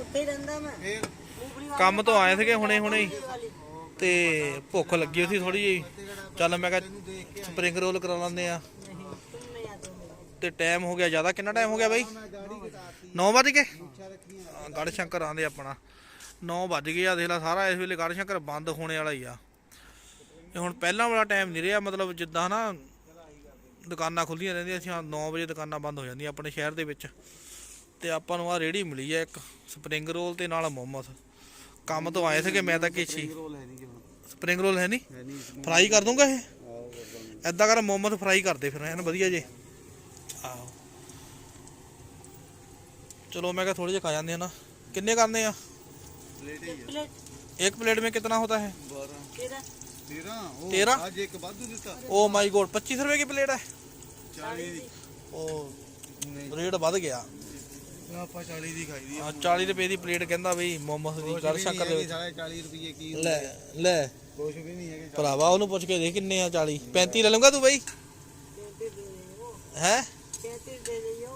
ਉੱਥੇ ਹੀ ਰਹਿੰਦਾ ਮੈਂ। ਕੰਮ ਤੋਂ ਆਏ ਸੀਗੇ ਹੁਣੇ ਹੁਣੇ ਹੀ। ਤੇ ਭੁੱਖ ਲੱਗੀ ਸੀ ਥੋੜੀ ਜਿਹੀ। ਚੱਲ ਮੈਂ ਕਿਹਾ ਸਪਰਿੰਗ ਰੋਲ ਕਰਾ ਲੈਂਦੇ ਆ ਹੋ ਤੇ ਟਾਈਮ ਹੋ ਗਿਆ ਜ਼ਿਆਦਾ। ਕਿੰਨਾ ਟਾਈਮ ਹੋ ਗਿਆ ਬਾਈ? 9 ਵਜ ਗਏ? ਹਾਂ, ਗੜ ਸ਼ੰਕਰ ਆਂਦੇ ਆਪਣਾ। 9 ਵੱਜ ਗਏ ਆ ਦੇਖ ਲੈ ਸਾਰਾ ਇਸ ਵੇਲੇ ਗੜ ਸ਼ੰਕਰ ਬੰਦ ਹੋਣੇ ਵਾਲਾ ਹੀ ਆ। ਇਹ ਹੁਣ ਪਹਿਲਾਂ ਵਾਲਾ ਟਾਈਮ ਨਹੀਂ ਰਿਹਾ। ਮਤਲਬ ਜਿੱਦਾਂ ਨਾ ਦੁਕਾਨਾਂ ਖੁੱਲੀਆਂ ਰਹਿੰਦੀਆਂ ਸੀ। 9 ਵਜੇ ਦੁਕਾਨਾਂ ਬੰਦ ਹੋ ਜਾਂਦੀਆਂ ਆਪਣੇ ਸ਼ਹਿਰ ਦੇ ਵਿੱਚ। ਤੇ ਆਪਾਂ ਨੂੰ ਆ ਰੇੜੀ ਮਿਲੀ ਹੈ ਇੱਕ ਸਪਰਿੰਗ ਰੋਲ ਤੇ ਨਾਲ ਮੋਮਸ। ਕੰਮ ਤੋਂ ਆਏ ਸੀਗੇ ਮੈਂ ਤਾਂ ਕਿਛੀ। ਸਪਰਿੰਗ ਰੋਲ ਹੈ ਨਹੀਂ ਫਰਾਈ ਕਰ ਦੂੰਗਾ ਇਹ? ਐਦਾਂ ਕਰ ਮੋਮਸ ਫਰਾਈ ਕਰ ਦੇ ਫਿਰ ਐਨ ਵਧੀਆ ਜੇ। ਆਹੋ। ਚਲੋ ਮੈਂ ਕਿਹਾ ਥੋੜੇ ਜਿਹਾ ਖਾ ਜਾਂਦੇ ਆ ਨਾ। ਕਿੰਨੇ ਕਰਨੇ ਆ? ਪਲੇਟ ਇੱਕ ਪਲੇਟ। ਵਿੱਚ ਕਿੰਨਾ ਹੁੰਦਾ ਹੈ? 12 13 ਅੱਜ ਇੱਕ ਵਾਧੂ ਦਿੱਤਾ। ਓ ਮਾਈ ਗੋਡ 25 ਰੁਪਏ ਦੀ ਪਲੇਟ ਹੈ? 40 ਦੀ। ਉਹ ਰੇਟ ਵੱਧ ਗਿਆ। ਆਪਾਂ 40 ਦੀ ਆ 40 ਰੁਪਏ ਦੀ ਪਲੇਟ ਕਹਿੰਦਾ ਬਈ ਮੋਮਸ ਦੀ ਗੱਲ ਸ਼ੱਕ ਲੈ ਸਾਲੇ 40 ਰੁਪਏ ਲੈ ਲੈ। ਕੁਛ ਵੀ ਨਹੀਂ ਹੈਗੇ ਭਰਾਵਾ ਉਹਨੂੰ ਪੁੱਛ ਕੇ ਦੇਖ ਕਿੰਨੇ ਆ 40 35 ਲੈ ਲੂੰਗਾ ਤੂੰ ਬਈ? ਹੈ?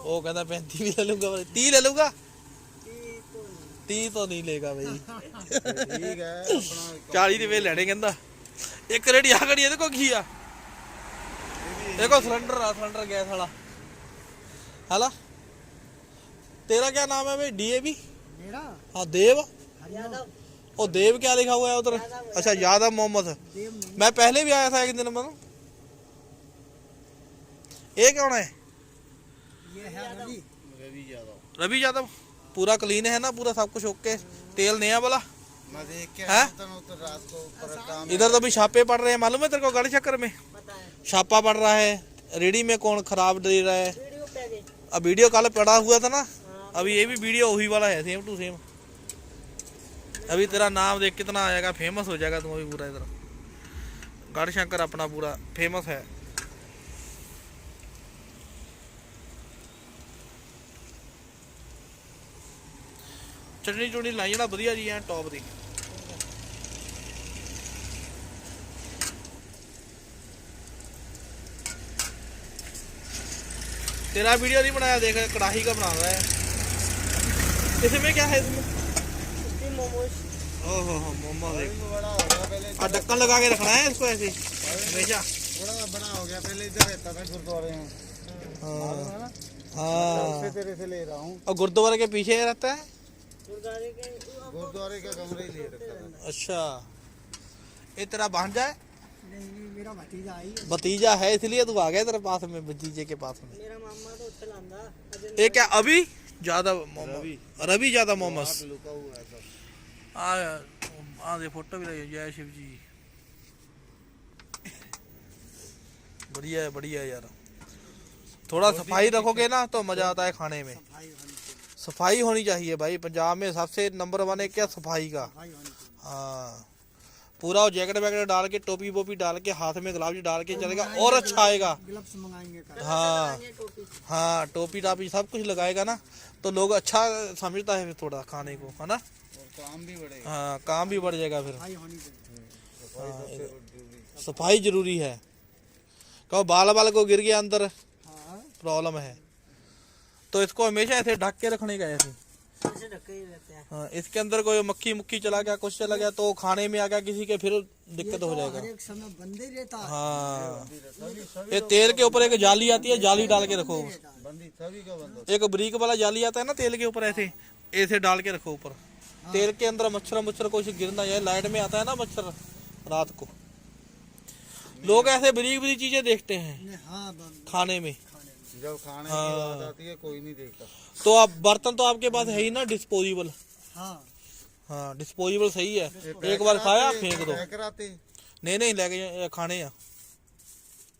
ਉਹ ਕਹਿੰਦਾ 35 ਵੀ ਲੈ ਲੂੰਗਾ 30 ਲੈ ਲੂੰਗਾ 30 ਤੋਂ ਨਹੀਂ ਲੇਗਾ ਬਈ। ਠੀਕ ਹੈ ਆਪਣਾ 40 ਰੁਪਏ ਲੈਣੇ ਕਹਿੰਦਾ। ਇੱਕ ਰੇੜੀ ਆ ਘੜੀ ਇਹਦੇ ਕੋ ਕੀ ਆ? ਦੇਖੋ ਸਿਲੰਡਰ ਆ ਸਿਲੰਡਰ ਗੈਸ ਵਾਲਾ। ਹਲਾ? तेरा क्या नाम है भाई? डीएबी हाँ देव? और देव क्या लिखा हुआ है उधर? अच्छा यादव मोहम्मद। मैं पहले भी आया था एक दिन मतलब। ये कौन है? रवि। यादव। पूरा क्लीन है ना पूरा सब कुछ ओके तेल नया वाला? है? इधर तो अभी छापे पड़ रहे हैं मालूम है तेरे को गढ़ चक्कर में? छापा पड़ रहा है। रेडी में कौन खराब दे रहा है? अब वीडियो कल पड़ा हुआ था ना? अभी ये भी वीडियो वही वाला है सेम टू सेम अभी तेरा नाम देख कितना आएगा फेमस हो जाएगा तुम अभी पूरा इधर गढ़ शंकर अपना पूरा फेमस है ਚਟਨੀ ਚੁਟਨੀ ਲਾਈ ਜਿਹੜਾ ਵਧੀਆ ਜੀ ਐ ਟੌਪ ਦੀ तेरा वीडियो नहीं बनाया देख कढ़ाई का बना रहा है इसमें क्या है इसमें? मोमोज। ओहो हो मोमो देख। हो और ढक्कन लगा के रखना है इसको ऐसे हमेशा। बड़ा बड़ा हो गया पहले इधर रहता था गुरुद्वारे में। मालूम हाँ तेरे से ले रहा हूँ। और गुरुद्वारे के पीछे रहता है? गुरुद्वारे के गुरुद्वारे का कमरा ही ले रखा था। अच्छा। ये तेरा भांजा है? मेरा भतीजा आई भतीजा है इसलिए तू आ गया तेरे पास में भतीजे के पास में। मेरा मामा तो ये क्या अभी? ज़्यादा रवि। ज़्यादा मोमोस। है दे फ़ोटो भी लगी जय शिव जी। बढ़िया है बढ़िया है यार। थोड़ा सफ़ाई रखोगे ना तो मज़ा आता है खाने में। सफ़ाई होनी चाहिए। भाई पंजाब में सबसे नंबर वन है क्या सफ़ाई का? हाँ। पूरा वो जैकेट वैकेट डाल के टोपी वोपी डाल के हाथ में ग्लव्स डाल के चलेगा और अच्छा आएगा। ग्लव्स मंगाएँगे कल। हाँ हाँ टोपी टापी सब कुछ लगाएगा ना तो लोग अच्छा समझता है फिर थोड़ा खाने को है ना? काम भी बढ़ेगा हाँ काम भी बढ़ जाएगा फिर। सफ़ाई ज़रूरी है। कहो बाल बाल को गिर गया अंदर। हाँ। प्रॉब्लम है। तो इसको हमेशा ऐसे ढक के रखने का ऐसे। ही हैं हाँ इसके अंदर कोई मक्खी मुक्खी चला गया कुछ चला गया तो खाने में आ गया किसी के फिर दिक्कत तो हो जाएगा। हर एक समय बंदे रहता हाँ। ये तेल के ऊपर एक जाली आती है जाली डाल के रखो। बंदी सभी का बंद एक ब्रीक वाला जाली आता है ना तेल के ऊपर ऐसे ऐसे डाल के रखो ऊपर। तेल के अंदर मच्छर मच्छर कुछ गिरना जाए लाइट में आता है ना मच्छर रात को। लोग ऐसे बरीक बरीक चीज़ें देखते हैं हाँ खाने में। जब खाने की हाँ। बात आती है कोई नहीं देखता तो आप बर्तन तो आपके पास है ही ना डिस्पोजेबल हाँ हाँ डिस्पोजेबल सही है एक बार खाया फेंक दो पैक कराते नहीं नहीं लेके जा- खाने हैं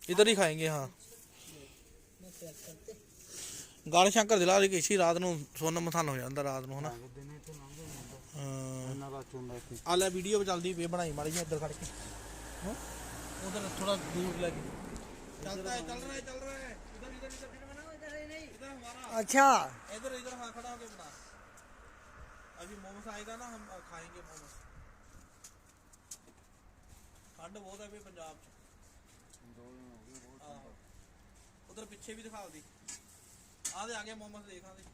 इधर ही खाएंगे हाँ ਗਾਲ ਸ਼ੰਕਰ ਦਿਲਾ ਲਈ ਇਸੀ ਰਾਤ ਨੂੰ ਸੁੰਨ ਮਥਾਨ ਹੋ ਜਾਂਦਾ ਰਾਤ ਨੂੰ ਹਨਾ ਹਾਂ ना बात सुन रहे थे ਆ ਲੈ ਵੀਡੀਓ ਚੱਲਦੀ ਪਈ ਬਣਾਈ ਮਾੜੀ ਜਿਹੀ ਇੱਧਰ ਖੜ ਕੇ ਹਾਂ ਉਧਰ ਥੋੜਾ ਦੂਰ ਲੈ ਕੇ ਚੱਲਦਾ ਹੈ ਚੱਲ ਰਿਹਾ ਹੈ ਚੱਲ ਰਿਹਾ ਹੈ अच्छा। इधर इधर हाँ खड़ा होके बना। अभी मोमोस आएगा ना हम खाएँगे मोमोस। ठंड बहुत है अभी पंजाब हाँ। उधर पीछे भी दिखाओ दी। आ दे आगे मोमोस देखा दी।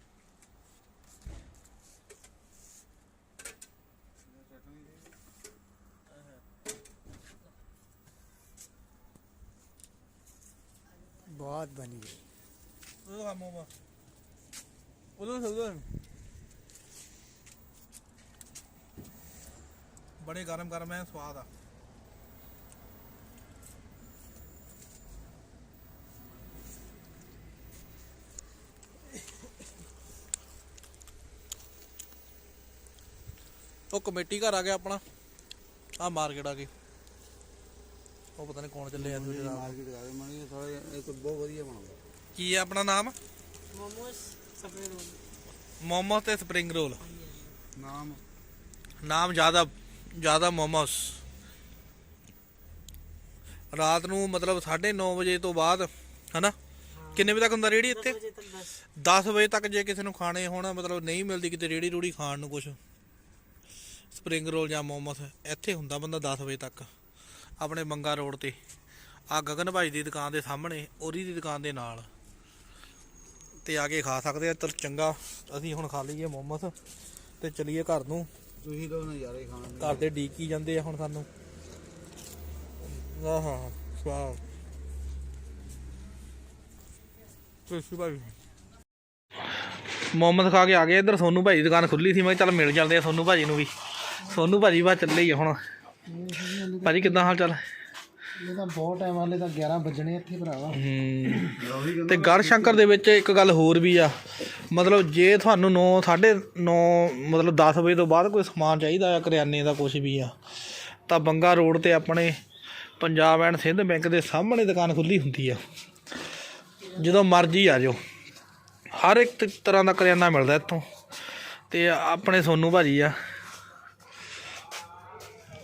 बहुत बनी है। तो हम मोमोस ਮੋਮਾ ਉਹਨੂੰ ਸੌਦਾ ਬੜੇ ਗਰਮ ਗਰਮ ਹੈ ਸਵਾਦ ਆ। ਉਹ ਕਮੇਟੀ ਘਰ ਆ ਗਿਆ ਆਪਣਾ। ਆ ਮਾਰਕੀਟ ਆ ਗਈ। ਉਹ ਪਤਾ ਨਹੀਂ ਕੌਣ ਚੱਲੇ ਆ ਦੂਜੇ ਨਾਲ ਮਾਰਕੀਟ ਗਾਵੇ ਮਣੀ ਥੋੜਾ ਇੱਕ ਬਹੁਤ ਵਧੀਆ ਬਣਾਉਂਦਾ। ਕੀ ਹੈ ਆਪਣਾ ਨਾਮ? ਮੋਮੋਸ। ਰੋਲ ਮੋਮੋਸ ਤੇ ਸਪਰਿੰਗ ਰੋਲ ਨਾਮ ਨਾਮ ਜ਼ਿਆਦਾ ਜ਼ਿਆਦਾ ਮੋਮੋਸ ਰਾਤ ਨੂੰ ਮਤਲਬ 9:30 ਵਜੇ ਤੋਂ ਬਾਅਦ ਹਨਾ ਕਿੰਨੇ ਵਜੇ ਤੱਕ ਹੁੰਦਾ ਰੇੜੀ ਇੱਥੇ ਵਜੇ ਤੱਕ ਬਸ 10 ਵਜੇ ਤੱਕ ਜੇ ਕਿਸੇ ਨੂੰ ਖਾਣੇ ਹੋਣ ਮਤਲਬ ਨਹੀਂ ਮਿਲਦੀ ਕਿਤੇ ਰੇੜੀ ਰੂੜੀ ਖਾਣ ਨੂੰ ਕੁਝ ਸਪਰਿੰਗ ਰੋਲ ਜਾਂ ਮੋਮੋਸ ਇੱਥੇ ਹੁੰਦਾ ਬੰਦਾ 10 ਵਜੇ ਤੱਕ ਆਪਣੇ ਮੰਗਾ ਰੋਡ ਤੇ ਆ ਗਗਨ ਭਾਈ ਦੀ ਦੁਕਾਨ ਦੇ ਸਾਹਮਣੇ ਉਹਦੀ ਦੀ ਦੁਕਾਨ ਦੇ ਨਾਲ ਤੇ ਆ ਕੇ ਖਾ ਸਕਦੇ ਆ। ਚਲ ਚੰਗਾ ਅਸੀਂ ਹੁਣ ਖਾ ਲਈਏ ਮੋਮੋਸ ਤੇ ਚਲੀਏ ਘਰ ਨੂੰ। ਤੁਸੀਂ ਤਾਂ ਨਜ਼ਾਰੇ ਖਾਣ ਦੇ। ਘਰ ਦੇ ਡੀਕੀ ਜਾਂਦੇ ਆ ਹੁਣ ਸਾਨੂੰ। ਆਹਾ ਸਵਾਹ ਕਿਸੀ ਭਾਈ। ਮੁਹੰਮਦ ਖਾ ਕੇ ਆ ਗਏ ਇੱਧਰ। ਸੋਨੂ ਭਾਈ ਦੀ ਦੁਕਾਨ ਖੁੱਲੀ ਸੀ। ਮੈਂ ਕਿਹਾ ਚੱਲ ਮਿਲ ਜਾਂਦੇ ਆ ਸੋਨੂ ਭਾਜੀ ਨੂੰ ਵੀ। ਸੋਨੂ ਭਾਜੀ ਬਾ ਚੱਲੇ ਹੀ ਆ ਹੁਣ। ਭਾਜੀ ਕਿੱਦਾਂ ਹਾਲ ਚਾਲ? ਇਹ ਤਾਂ ਬਹੁਤ ਟਾਈਮ ਵਾਲੇ ਤਾਂ 11 ਵੱਜਣੇ ਇੱਥੇ ਭਰਾਵਾ। ਹੂੰ। ਤੇ ਗੜ ਸ਼ੰਕਰ ਦੇ ਵਿੱਚ ਇੱਕ ਗੱਲ ਹੋਰ ਵੀ ਆ। ਮਤਲਬ ਜੇ ਤੁਹਾਨੂੰ 9 9:30 ਮਤਲਬ 10 ਵਜੇ ਤੋਂ ਬਾਅਦ ਕੋਈ ਸਮਾਨ ਚਾਹੀਦਾ ਆ ਕਰਿਆਨੇ ਦਾ ਕੁਝ ਵੀ ਆ ਤਾਂ ਬੰਗਾ ਰੋਡ ਤੇ ਆਪਣੇ ਪੰਜਾਬ ਐਂਡ ਸਿੰਧ ਬੈਂਕ ਦੇ ਸਾਹਮਣੇ ਦੁਕਾਨ ਖੁੱਲੀ ਹੁੰਦੀ ਆ। ਜਦੋਂ ਮਰਜ਼ੀ ਆ ਜਾਓ। ਹਰ ਇੱਕ ਤਰ੍ਹਾਂ ਦਾ ਕਰਿਆਨਾ ਮਿਲਦਾ ਇੱਥੋਂ। ਤੇ ਆਪਣੇ ਸੋਨੂ ਭਾਜੀ ਆ।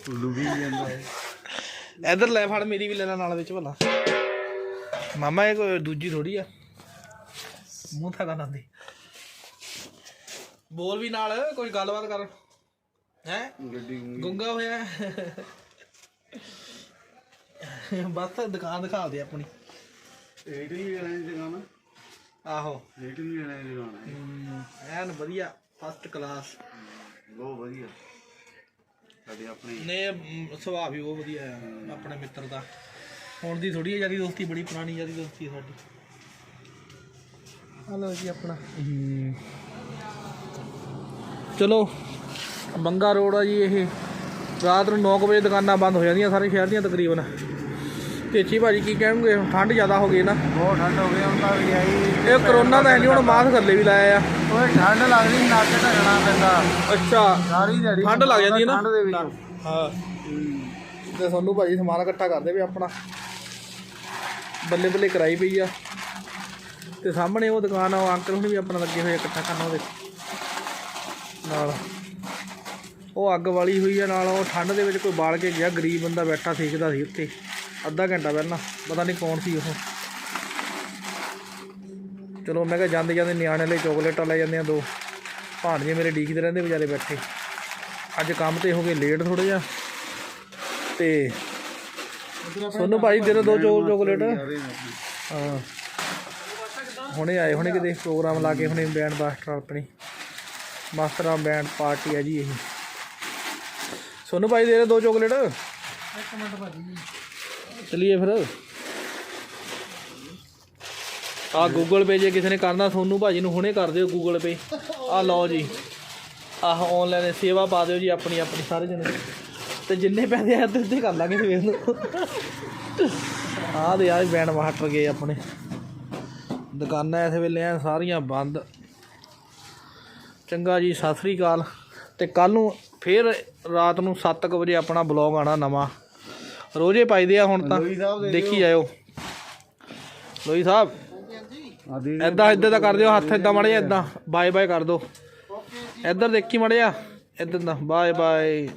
ਉੱਲੂ ਵੀ ਜਾਂਦਾ ਹੈ। ਇਧਰ ਲੈ ਫੜ ਮੇਰੀ ਵੀ ਲੈ ਲੈ ਨਾਲ ਵਿੱਚ ਭਲਾ। ਮਾਮਾ ਇਹ ਕੋਈ ਦੂਜੀ ਥੋੜੀ ਆ। ਮੂੰਹ ਥਾ ਲਾਂਦੀ ਬੋਲ ਵੀ ਨਾਲ ਕੋਈ ਗੱਲਬਾਤ ਕਰ। ਹੈ? ਗੱਡੀ ਗੂੰਗੀ ਹੋਇਆ। ਬਸ ਦੁਕਾਨ ਦਿਖਾ ਦੇ ਆਪਣੀ। ਰੇਟ ਵੀ ਲੈਣਾ ਦੀ ਦੁਕਾਨ ਆਹੋ। ਰੇਟ ਵੀ ਲੈਣਾ ਦੀ ਦੁਕਾਨ ਐਨ ਵਧੀਆ ਫਸਟ ਕਲਾਸ ਬਹੁਤ ਵਧੀਆ। ਸਾਡੇ ਆਪਣੇ ਨੇ ਮ, ਸੁਭਾਅ ਵੀ ਬਹੁਤ ਵਧੀਆ ਆ ਆਪਣੇ ਮਿੱਤਰ ਦਾ। ਹੁਣ ਦੀ ਥੋੜੀ ਜਿਆਦੀ ਦੋਸਤੀ ਬੜੀ ਪੁਰਾਣੀ ਜਿਆਦੀ ਦੋਸਤੀ ਹੈ ਸਾਡੀ। ਹਲੋ ਜੀ ਆਪਣਾ। ਚਲੋ ਬੰਗਾ ਰੋਡ ਆ ਜੀ ਇਹ। ਰਾਤ ਨੂੰ 9 ਵਜੇ ਦੁਕਾਨਾਂ ਬੰਦ ਹੋ ਜਾਂਦੀਆਂ ਸਾਰੇ ਸ਼ਹਿਰ ਦੀਆਂ ਤਕਰੀਬਨ। ਤੇਚੀ ਭਾਜੀ ਕੀ ਕਹਿਣਗੇ? ਠੰਡ ਜ਼ਿਆਦਾ ਹੋ ਗਈ ਨਾ। ਬਹੁਤ ਠੰਡ ਹੋ ਗਈ ਹੁਣ ਤਾਂ ਵੀ ਆਈ। ਇਹ ਕਰੋਨਾ ਦਾ ਹੈ ਨਹੀਂ ਹੁਣ ਮਾਸਕ ਥੱਲੇ ਵੀ ਲਾਇਆ ਆ। ਓਏ ਠੰਡ ਲੱਗਦੀ ਨੱਕ ਢਕਣਾ ਪੈਂਦਾ। ਅੱਛਾ ਸਾਰੀ ਦਿਹਾੜੀ ਠੰਡ ਲੱਗ ਜਾਂਦੀ ਹੈ ਨਾ। ਠੰਡ ਦੇ ਵਿੱਚ। ਹਾਂ। ਤੇ ਸਾਨੂੰ ਭਾਜੀ ਸਮਾਨ ਇਕੱਠਾ ਕਰਦੇ ਵੀ ਆਪਣਾ। ਬੱਲੇ ਬੱਲੇ ਕਰਾਈ ਪਈ ਆ। ਤੇ ਸਾਹਮਣੇ ਉਹ ਦੁਕਾਨ ਆ ਉਹ ਅੰਕਲ ਹੁਣ ਵੀ ਆਪਣਾ ਲੱਗੇ ਹੋਏ ਇਕੱਠਾ ਕਰਨ ਉਹਦੇ। ਨਾਲ। ਉਹ ਅੱਗ ਵਾਲੀ ਹੋਈ ਆ ਨਾਲ ਉਹ ਠੰਡ ਦੇ ਵਿੱਚ ਕੋਈ ਬਾਲ ਕੇ ਗਿਆ ਗਰੀਬ ਬੰਦਾ ਬੈਠਾ ਸੇਕਦਾ ਸੀ ਉੱਤੇ ਅੱਧਾ ਘੰਟਾ ਪਹਿਲਾਂ, ਪਤਾ ਨਹੀਂ ਕੌਣ ਸੀ ਉਹ। ਚਲੋ, ਮੈਂ ਕਿਹਾ ਜਾਂਦੇ ਜਾਂਦੇ ਨਿਆਣੇ ਲਈ ਚੋਕਲੇਟਾਂ ਲੈ ਜਾਂਦੇ ਆ ਦੋ। ਭਾਣਜੇ ਮੇਰੇ ਡੀਕਦੇ ਰਹਿੰਦੇ ਵਿਚਾਰੇ ਬੈਠੇ। ਅੱਜ ਕੰਮ ਤੇ ਹੋ ਗਏ ਲੇਟ ਥੋੜਾ ਜਿਹਾ। ਤੇ ਸੋਨੂੰ ਭਾਈ ਦੇ ਦਿਓ ਦੋ ਚੋ ਚੋਕਲੇਟ। ਹਾਂ। ਹੁਣੇ ਆਏ ਹੁਣੇ ਕਿਤੇ, ਪ੍ਰੋਗਰਾਮ ਲਾ ਕੇ ਹੁਣੇ ਬੈਂਡ ਮਾਸਟਰ ਆਪਣੀ। ਮਾਸਟਰਾਂ ਬੈਂਡ ਪਾਰਟੀ ਹੈ ਜੀ ਇਹ। ਸੋਨੂੰ ਭਾਈ ਦੇ ਦਿਓ ਦੋ ਚੋਕਲੇਟ। ਇੱਕ ਮਿੰਟ ਭਾਜੀ। ਚਲਿਏ ਫਿਰ। ਆ ਗੂਗਲ ਪੇ ਜੇ ਕਿਸੇ ਨੇ ਕਰਨਾ ਸੋਨੂੰ ਭਾਜੀ ਨੂੰ ਹੁਣੇ ਕਰ ਦਿਓ ਗੂਗਲ ਪੇ ਆ ਲਓ ਜੀ। ਆਹ ਆਨਲਾਈਨ ਸੇਵਾ ਪਾ ਦਿਓ ਜੀ ਆਪਣੀ ਆਪਣੀ ਸਾਰੇ ਜਣੇ। ਤੇ ਜਿੰਨੇ ਪੈਸੇ ਆ ਅੱਧੇ ਅੱਧੇ ਕਰ ਲਾਂਗੇ ਸਵੇਰ ਨੂੰ। ਆਹ ਦੇ ਯਾਰ ਬੈਂਡ ਮਾਸਟਰ ਗਏ ਆਪਣੇ। ਦੁਕਾਨਾਂ ਇਸ ਵੇਲੇ ਐ ਸਾਰੀਆਂ ਬੰਦ। ਚੰਗਾ ਜੀ, ਸਤਿ ਸ੍ਰੀ ਅਕਾਲ। ਤੇ ਕੱਲ ਨੂੰ ਫੇਰ ਰਾਤ ਨੂੰ 7:00 ਵਜੇ ਆਪਣਾ ਬਲੌਗ ਆਣਾ ਨਵਾਂ। ਰੋਜ਼ੇ ਪਾਈਦੇ ਆ ਹੁਣ ਤਾਂ। ਦੇਖੀ ਜਾਇਓ। ਲੋਈ ਸਾਹਿਬ ਐਦਾਂ ਇੱਦਾਂ ਦਾ ਕਰ ਦਿਓ ਹੱਥ ਏਦਾਂ ਮੜੇ ਏਦਾਂ। ਬਾਏ ਬਾਏ ਕਰ ਦਿਓ ਇੱਧਰ ਦੇਖੀ ਮੜਿਆ ਇੱਧਰ ਦਾ ਬਾਏ ਬਾਏ